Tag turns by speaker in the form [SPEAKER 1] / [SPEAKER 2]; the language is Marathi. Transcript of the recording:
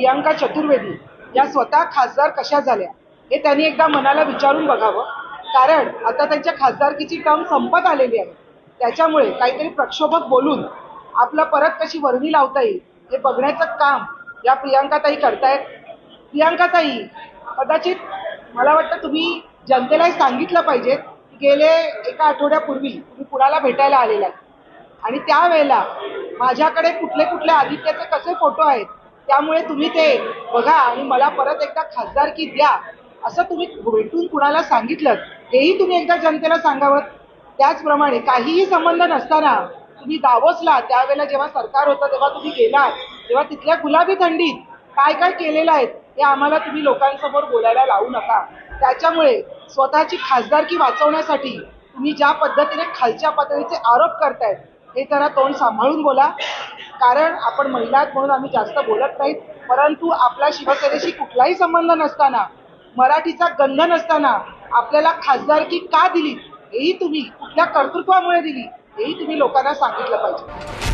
[SPEAKER 1] प्रियांका चतुर्वेदी या स्वतः खासदार कशा झाल्या हे त्यांनी एकदा मनाला विचारून बघावं. कारण आता त्यांच्या खासदारकीची टर्म संपत आलेली आहे. त्याच्यामुळे काहीतरी प्रक्षोभक बोलून आपलं परत कशी वर्णी लावता येईल हे बघण्याचं काम या प्रियांकाताई करतायत. प्रियांकाताई कदाचित मला वाटतं तुम्ही जनतेला हे सांगितलं पाहिजे की गेले एका आठवड्यापूर्वी तुम्ही कुणाला भेटायला आलेला आणि त्यावेळेला माझ्याकडे कुठले कुठले आदित्याचे कसे फोटो आहेत त्यामुळे तुम्ही ते बघा आणि मला परत एकदा खासदारकी द्या. असं तुम्ही भेटून कुणाला सांगितलं? हेही तुम्ही एकदा जनतेला सांगावं. त्याचप्रमाणे काहीही संबंध नसताना तुम्ही दावसला त्यावेळेला जेव्हा सरकार होतं तेव्हा तुम्ही गेलात. तेव्हा तिथल्या गुलाबी थंडीत काय काय केलेलं आहे हे आम्हाला तुम्ही लोकांसमोर बोलायला लावू नका. त्याच्यामुळे स्वतःची खासदारकी वाचवण्यासाठी तुम्ही ज्या पद्धतीने खालच्या पातळीचे आरोप करतायत हे जरा तोंड सांभाळून बोला. कारण आपण महिला म्हणून आम्ही जास्त बोलत नाहीत. परंतु आपला शिवसेनेशी कुठलाही संबंध नसताना मराठीचा गंध नसताना आपल्याला खासदारकी का दिली? हेही तुम्ही कुठल्या कर्तृत्वामुळे दिली? हेही तुम्ही लोकांना सांगितलं पाहिजे.